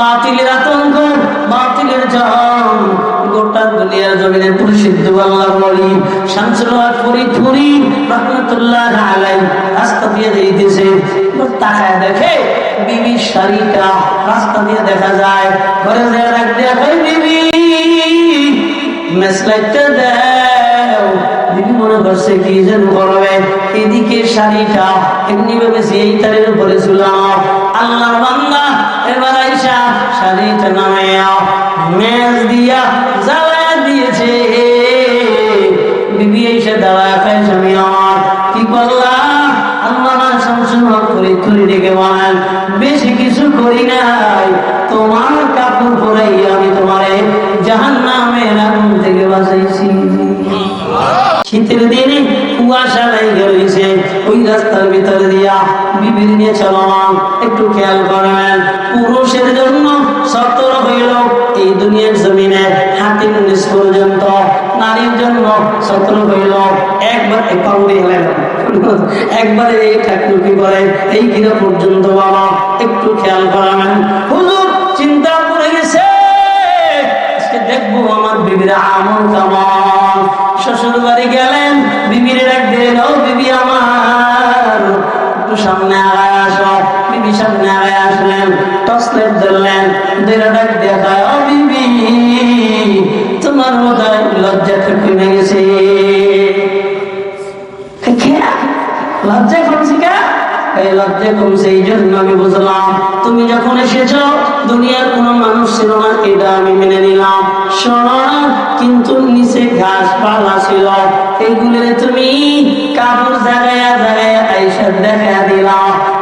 বাতিলের আতঙ্ক, বাতিলের জম গোটা দুনিয়ার জমিনে প্রসিদ্ধ আল্লাহ বলি শামসুল হক ফরিদপুরি রহমতুল্লাহ আলাই রাস্তা দিয়ে যাইতেছে। তাকায় দেখে বিবি শাড়িটা রাস্তা দিয়ে দেখা যায়। ঘরে যায় ডাক দিয়ে বিবি, মেসলাইটটা দাও। দিদি মনে করছে, কি যেন করবে? এদিকে শাড়িটা এমনি ভেবেছি এই তারের উপরে ঝুলাম আল্লাহর বান্দা এবার আইসা শাড়িটা মেজ দিয়া জ্বালা দিয়েছে। বিবি এসে দাঁড়া খাই স্বামী আমার। কি করলাম আল্লাহ শামসুল হক করে তুলি ডেকে বলেন, বেশি কিছু করি নাই। তোমার কাপড় পরাই আমি তোমারে জাহান নামের আগুন থেকে বাঁচাইছি। শীতের দিনে কুয়াশা লেগে রয়েছে। রাস্তার ভিতরে দিয়া বিবির নিয়ে চলমান। একটু খেয়াল করবেন, পুরুষের জন্য সতর হইল এই দুনিয়ার জমিনে হাতির নিচ পর্যন্ত, নারীর জন্য সতর হইল। একবার পাউড়ি হলেন একবারে এই ঠাকুরকি করে এই গিরা পর্যন্ত বাবা, একটু খেয়াল করাবেন। হুজুর চিন্তা করে গেছে দেখব আমার বিবিরা আমল কেমন। শ্বশুর বাড়ি গেলেন একটু সামনে আগায় আসো। বিবি সামনে আগায় আসলেন টসলেট ধরলেন দুইটা ডাক দেখায় ও বিবি, তোমার মতো লজ্জা কমে গেছে। লজ্জা কমছে কা এই লজ্জা কমছে এই জন্য আমি বুঝলাম, তুমি যখন এসেছ, দুনিয়ার কোনো মানুষ ছিল না, এটা আমি মেনে নিলাম। শোনো, কিন্তু নিচে ঘাস পালা ছিল এইগুলোরে তুমি কাপড় আইসা দেখা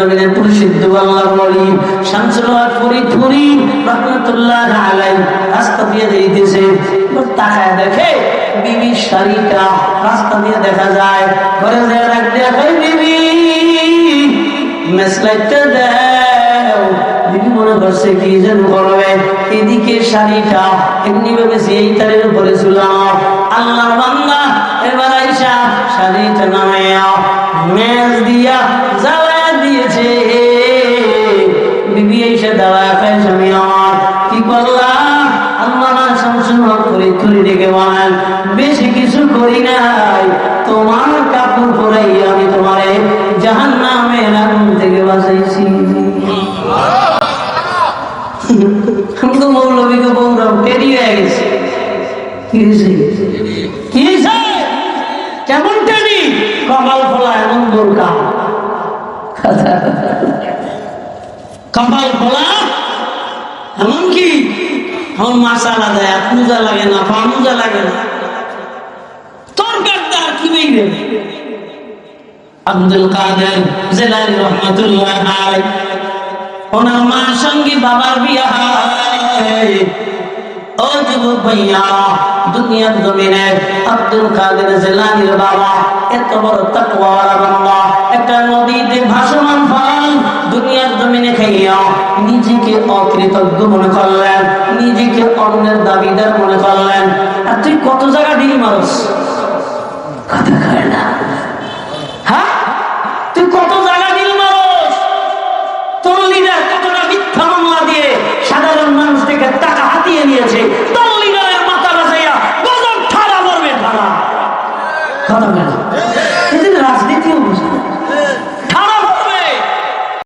জমিনে প্রসিদ্ধ আল্লাহ বলি শামসুল হক ফরিদপুরি রহমতুল্লাহ আলাই রাস্তা দিয়ে যাইতেছে। তাকায় দেখে বিবি শাড়িটা রাস্তা দিয়ে দেখা যায়। ঘরে যায় ডাক দিয়ে বিবি, মেসলাইটটা দাও। দিদি মনে করছে, কি যেন করবে? এদিকে শাড়িটা এমনি ভাবে এই তারের উপরে ঝুলাম বিবি এসে দাঁড়া খাই স্বামী আমার। কি করলাম আল্লাহ শামসুল হক করে তুলি ডেকে বলেন, বেশি কিছু করি নাই। তোমার কাপড় পরাই আমি তোমারে জাহান নামের আগুন থেকে বাঁচাইছি। আমি তো মৌলবীকে বললাম টেরি হয়ে গেছে। কি কি কেমন টেরি কপাল খোলা এমন বোরকা। কপাল খোলা এমন কি আমার মাসালা দেয়, পূজা লাগে না পামুজা লাগে না। তরকার আর কি বেইবে আব্দুল কাদের জেলানি রহমতুল্লাহ আলাই ওনার মার সঙ্গে বাবার বিয়া হয়। ও যুবক ভাইয়া, দুনিয়ার জমিনে আব্দুল কাদের জেলানির বাবা এত বড় তাকওয়ালা বান্দা একটা নিজেকে অকৃতজ্ঞ মনে করলেন, নিজেকে অন্যের দাবিদার মনে করলেন। আর তুই কত জায়গা ডিল মানুষ? কথা না।